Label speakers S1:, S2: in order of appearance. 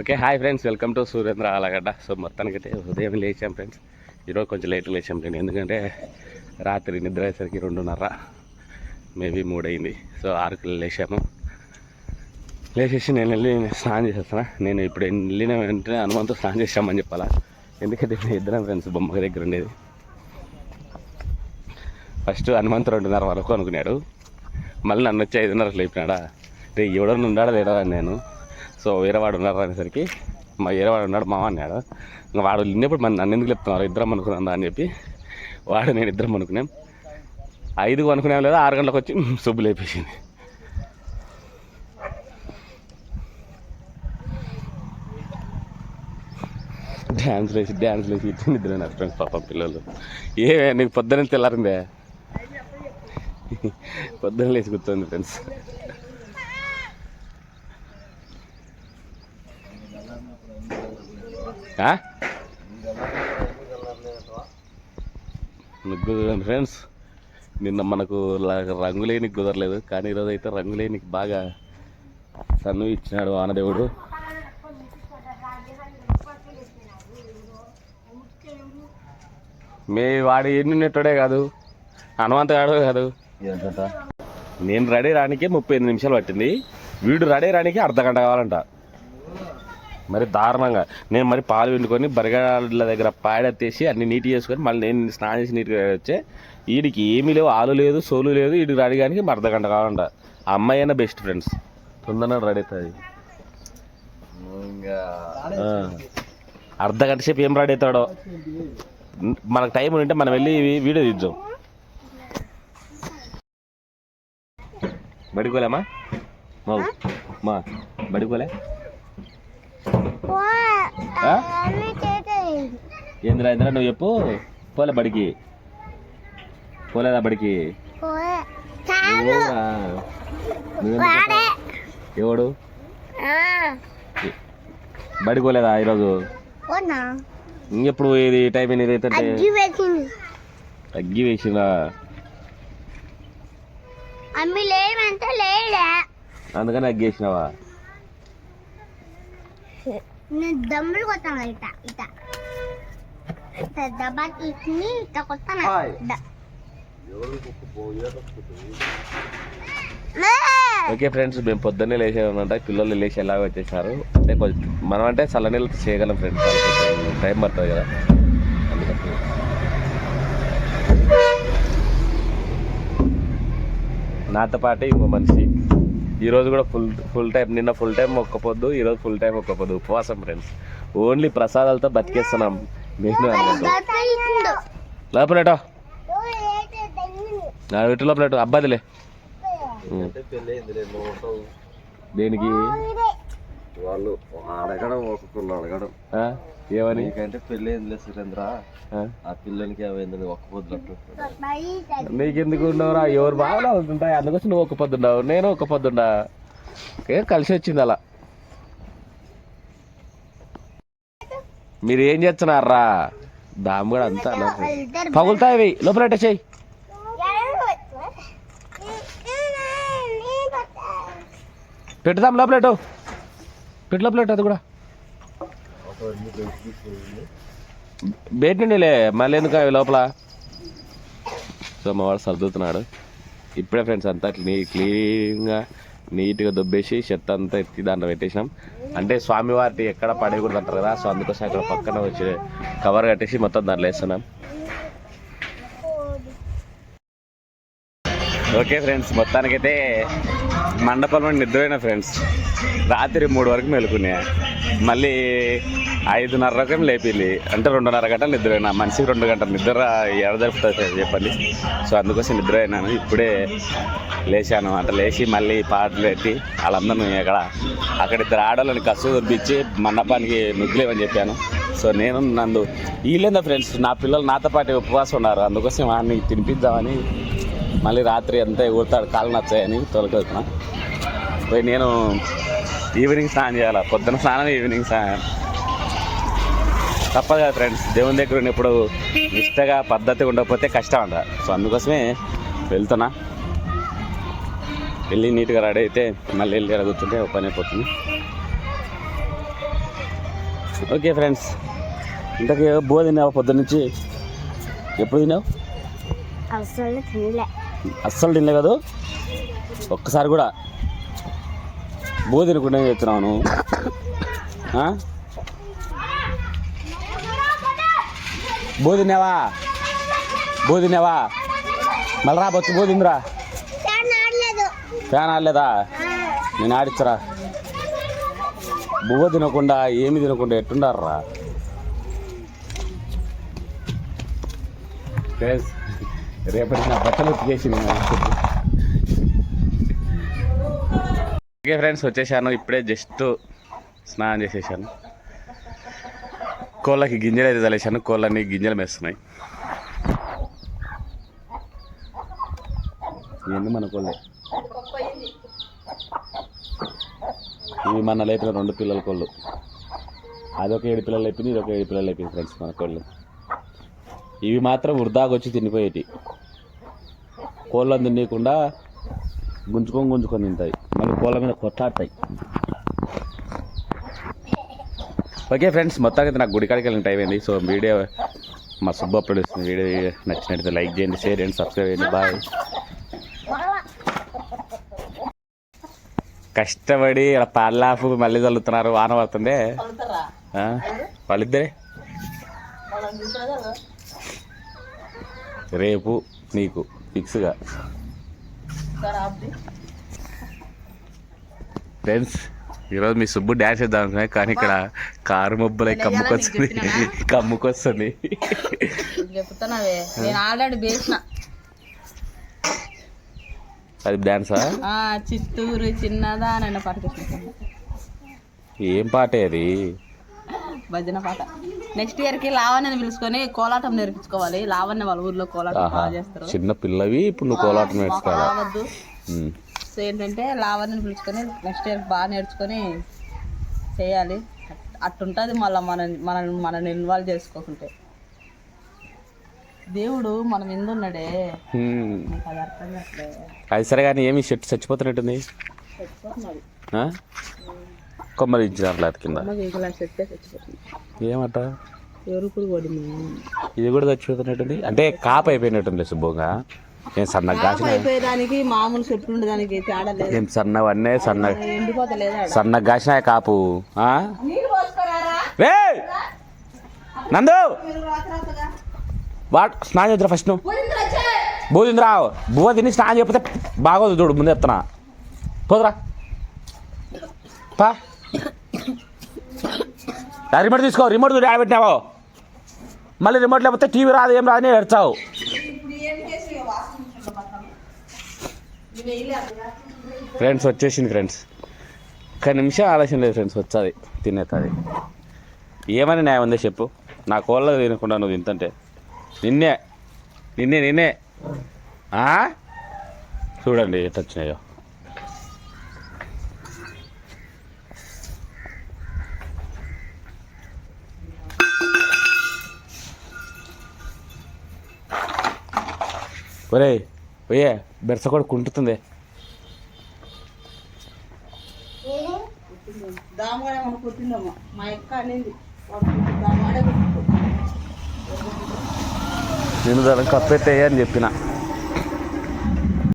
S1: Okay hi friends welcome to Suryendra Allagadda. So మొత్తానికైతే ఉదయం లేచాం friends. ఈరోజు కొంచెం లేట్ లేచాం ఫ్రెండ్ ఎందుకంటే రాత్రి నిద్ర అయ్యేసరికి రెండున్నర మేబీ మూడైంది. సో ఆరుకు లేచాము. లేచేసి నేను వెళ్ళి స్నానం చేసేస్తాను నేను ఇప్పుడు వెళ్ళిన వెంటనే హనుమంతు స్నానం చేసామని చెప్పాలా? ఎందుకంటే నేను ఇద్దరం ఫ్రెండ్స్ బొమ్మ దగ్గర ఉండేది. ఫస్ట్ హనుమంతు రెండున్నర వరకు అనుకున్నాడు. మళ్ళీ నన్ను వచ్చి ఐదున్నర లేపినాడా? రే ఎవడన్నా ఉన్నాడా లేడా నేను సో వేరే వాడు ఉన్నారు అనేసరికి మా వేరే వాడు ఉన్నాడు మామ అన్నాడు. ఇంకా వాడు వెళ్ళినప్పుడు మన నన్ను ఎందుకు చెప్తున్నారు ఇద్దరం అనుకున్నాం అని చెప్పి వాడు నేను ఇద్దరం అనుకున్నాం. ఐదుగు అనుకునేం లేదా? ఆరు గంటలకు వచ్చి సుబ్బు లేపేసింది. డ్యాన్స్ వేసి డ్యాన్స్ వేసి ఇచ్చి నిద్ర నా ఫ్రెండ్స్ పాపం పిల్లలు. ఏమే నీకు పొద్దున తెల్లారిందే? పొద్దున లేచి కూర్చోండి ఫ్రెండ్స్ ఆ? ముగ్గు ఫ్రెండ్స్ నిన్న మనకు రంగులేనికి కుదరలేదు కానీ ఈరోజు అయితే రంగులేనికి బాగా సన్ను ఇచ్చినాడు వానదేవుడు. మే వాడు ఎన్ని నెట్టడే కాదు హనుమంత గాడు కాదు. నేను రెడీ రానికి ముప్పై ఎనిమిది నిమిషాలు పట్టింది వీడు రెడీ రానికి అర్ధ గంట కావాలంట. మరి దారుణంగా. నేను మరి పాలు పిండుకొని బరిగడ్ల దగ్గర పాడెత్తేసి అన్ని నీట్ చేసుకొని మళ్ళీ నేను స్నానం చేసి నీట్గా వచ్చే వీడికి ఏమీ లేవు ఆలు లేదు సోలు లేదు వీడికి రెడీ కానీ అర్ధ గంట కావాలంట. ఆ అమ్మాయి అయినా బెస్ట్ ఫ్రెండ్స్ తొందరగా రెడీ అవుతుంది. అర్ధ గంట సేపు ఏం రెడీ అవుతాడో. మనకు టైం ఉంటే మనం వెళ్ళి వీడియో తీద్దాం. బడికోలేమా మా మా బడికోలే ఏందిరా ఏందిరా నువ్వు చెప్పు? పోలే బడికి. పోలేదా బడికి? ఎవడు? బడికి పోలేదా ఈరోజు? ఇంకెప్పుడు ఇది టైం ఎనిమిది అయితే తగ్గి వేసిందా. అందుకని అగ్గేసినావా
S2: నేను దమ్ములు కొట్టాను ఇట ఇట. కొట్టాను!
S1: ఓకే ఫ్రెండ్స్ మేము పొద్దున్నే లేచామన్నమాట. పిల్లలు లేచి ఎలాగ వచ్చేసారు. అంటే కొంచెం మనం అంటే చల్లనీళ్ళతో చేయగలం ఫ్రెండ్స్. టైం పడుతుంది కదా. అందుకని నాతో పాటు ఇంకో మనిషి. ఈరోజు కూడా ఫుల్ ఫుల్ టైం నిన్న ఫుల్ టైం ఒక్క పొద్దు ఈరోజు ఫుల్ టైం ఒక్క పొద్దు ఉపవాసం ఫ్రెండ్స్ ఓన్లీ ప్రసాదాలతో బతికేస్తున్నాం మేము. లోపలేటో. నా ఇటు లోపలేటో అబ్బాదిలే ఉం. దేనికి.
S3: వాళ్ళు అడగడం ఒక్కొక్కరు అడగడం.
S1: ఆ? ఏమని?
S3: నీకంటే పెళ్ళి ఏందిలే సురేంద్ర.
S1: ఆ?
S3: ఆ పిల్లలకి ఏమైంది ఒక్క
S2: బయ్ దెంగి.
S1: నీకెందుకు ఉండవురా ఎవరు బాగా ఉంటుంటాయి. అందుకోసం నువ్వు ఒక పొద్దుండవు నేను ఒక పొద్దుండా ఏ కలిసి వచ్చింది అలా. మీరు ఏం చేస్తున్నారా? దాము కూడా అంతా పగులుతాయి. లోపల చెయ్యి. పెట్టుదాం లోపలేటు పిట్ల ప్లేట్ అది కూడా. బయట నుండిలే మళ్ళీ ఎందుకు అవి లోపల? సో మా వాడు సర్దుతున్నాడు. ఇప్పుడే ఫ్రెండ్స్ అంతా క్లీ క్లీన్గా నీట్గా దొబ్బేసి చెత్త అంతా ఎత్తి దాంట్లో పెట్టేసినాం. అంటే స్వామివారి ఎక్కడ పడేయకూడదు అంటారు కదా సో అందుకోసం అక్కడ పక్కన వచ్చి కవర్ కట్టేసి మొత్తం దాంట్లో వేస్తున్నాం. ఓకే ఫ్రెండ్స్ మొత్తానికైతే మండపంలో నిద్రపోయిన ఫ్రెండ్స్. రాత్రి మూడు వరకు మెలుకునే మళ్ళీ ఐదున్నర రకం లేపింది అంటే రెండున్నర గంటలు నిద్రపోయినా. మనిషికి రెండు గంటలు నిద్ర ఎడ జరుపుతుంది చెప్పండి. సో అందుకోసం నిద్రపోయినాను. ఇప్పుడే లేచాను. అంటే లేచి మళ్ళీ పాటలు పెట్టి వాళ్ళందరూ అక్కడ అక్కడ ఇద్దరు ఆడవాళ్ళని కసు దొబ్బించి మండపానికి నుగ్గులేమని చెప్పాను. సో నేను నందు వీళ్ళేందా ఫ్రెండ్స్ నా పిల్లలు నాతో పాటు ఉపవాసం ఉన్నారు. అందుకోసం వాడిని తినిపిద్దామని మళ్ళీ రాత్రి అంతా ఎగురుతాడు కాళ్ళు నచ్చాయని తొలకొచ్చిన పోయి నేను ఈవినింగ్ స్నానం చేయాలి? పొద్దున స్నానం ఈవినింగ్ స్నానం. తప్పదు కదా ఫ్రెండ్స్ దేవుని దగ్గర ఉన్నప్పుడు నిష్టగా పద్ధతిగా ఉండకపోతే కష్టం అంట. సో అందుకోసమే వెళ్తున్నా. వెళ్ళి నీట్గా రెడీ అయితే మళ్ళీ వెళ్ళి కూర్చుంటే ఓ పని అయిపోతుంది. ఓకే ఫ్రెండ్స్ ఇంతకీ బో తిన్నావా పొద్దున్న ఎప్పుడు తిన్నావు
S2: అవసరం తినలే.
S1: అస్సలు తినలే కదా. ఒక్కసారి కూడా బో తినకుండా చెప్తున్నావు నువ్వు? ఆ? బో తిన్నావా? బో తిన్నావా? మళ్ళీ రా బొచ్చు బో తిందిరా.
S2: ఫ్యాన్ ఆడలేదు.
S1: ఫ్యాన్ ఆడలేదా? నేను ఆడిచ్చరా. బువ్వ తినకుండా ఏమి తినకుండా ఎట్టుండారా ఫ్రెండ్స్ రేపటి నా బట్టలు ఉతికేసి ఓకే ఫ్రెండ్స్ వచ్చేసాను. ఇప్పుడే జస్ట్ స్నానం చేసేసాను. కోళ్ళకి గింజలు అయితే తలేసాను కోళ్ళని గింజలు మేస్తున్నాయి. ఇవన్నీ మన కోళ్ళే. ఇవి మన లేపిన రెండు పిల్లల కోళ్ళు. అదొక ఏడు పిల్లలు లేపింది ఇదొక ఏడు పిల్లలు లేపింది ఫ్రెండ్స్ మన కోళ్ళు. ఇవి మాత్రం వృధాగా వచ్చి తినిపోయేటి కోళ్ళని తినకుండా గుంజుకొని గుంజుకొని తింటాయి. మళ్ళీ కోళ్ళ మీద కొట్టాడతాయి ఓకే ఫ్రెండ్స్ మొత్తానికి నాకు గుడికాడికి వెళ్ళిన టైం అయింది. సో వీడియో మా సుబ్బు అప్లోడ్ వీడియో నచ్చినట్లయితే లైక్ చేయండి షేర్ చేయండి సబ్స్క్రైబ్ చేయండి. బాయ్. కష్టపడి ఇక్కడ పాలాపు మళ్ళీ చల్లుతున్నారు. వాన పడుతుంది? వాళ్ళిద్దరే? రేపు నీకు. ఫిక్స్గా. ఫ్రెండ్స్ ఈరోజు మీ సుబ్బు డ్యాన్స్ చేద్దాం అనుకున్నా కానీ ఇక్కడ కారు మబ్బులై కమ్ముకొస్తుంది కమ్ముకొస్తుంది అది డ్యాన్సా
S4: ఆ, చిత్తూరు చిన్నదా నన్ను పట్టుకొచ్చిన
S1: ఏం పాటే అది?
S4: భజన పాట. నెక్స్ట్ ఇయర్కి లావణ్యని పిలుచుకొని కోలాటం నేర్పించుకోవాలి. లావణ్య వాళ్ళ ఊర్లో కోలాటం బాగా చేస్తారు.
S1: చిన్న పిల్లవి ఇప్పుడు నువ్వు కోలాటం ఉమ్.
S4: సో ఏంటంటే లావణ్యని పిలుచుకొని నెక్స్ట్ ఇయర్ బాగా నేర్చుకొని చేయాలి. అట్- అట్టుంటుంది మళ్ళీ మన మన మనల్ని ఇన్వాల్వ్ చేసుకోకుంటే. దేవుడు మనం ఎందున్నాడే? అది అర్థం
S1: అది సరే కానీ ఏమి షర్ట్ చచ్చిపోతున్నట్టుంది?
S4: చచ్చిపోతున్నాడు?
S1: కొమ్మలు ఇచ్చినారు కింద. ఏమట? ఇది కూడా చచ్చిపోతున్నట్టుంది? అంటే కాపు అయిపోయినట్టుంది శుభ్రంగా. నేను సన్నగా
S4: కాపు
S1: కాసిన?
S4: మామూలు చెట్లు ఉండేదానికి తేడా లేదు.
S1: సన్న సన్నగా కాసిన కాపు? రే! నందు! వాట్? స్నానం చేద్దరా ఫస్ట్ నువ్వు. బోధిందిరా బువ్వ తిని స్నానం చేయకపోతే బాగోదు చూడు ముందు ఎత్తనా పోదురా. పా. రిమోట్ తీసుకో రిమోట్ పెట్టినావో? మళ్ళీ రిమోట్ లేకపోతే టీవీ రాదు ఏం రాదని ఏడ్చావు. ఫ్రెండ్స్ వచ్చేసింది ఫ్రెండ్స్ ఒక్క నిమిషం ఆలోచన లేదు ఫ్రెండ్స్ వచ్చాది తినేది ఏమని న్యాయం ఉందో చెప్పు. నా కోళ్ళ తినకుండా నువ్వు తింటుంటే నిన్నే నిన్నే నిన్నే. ఆ? చూడండి ఎట్ట వచ్చినాయో. ఒరే పోయే బెరస కూడా కుంటుతుంది. నేను దానికి కప్పెట్టేయ అని చెప్పిన.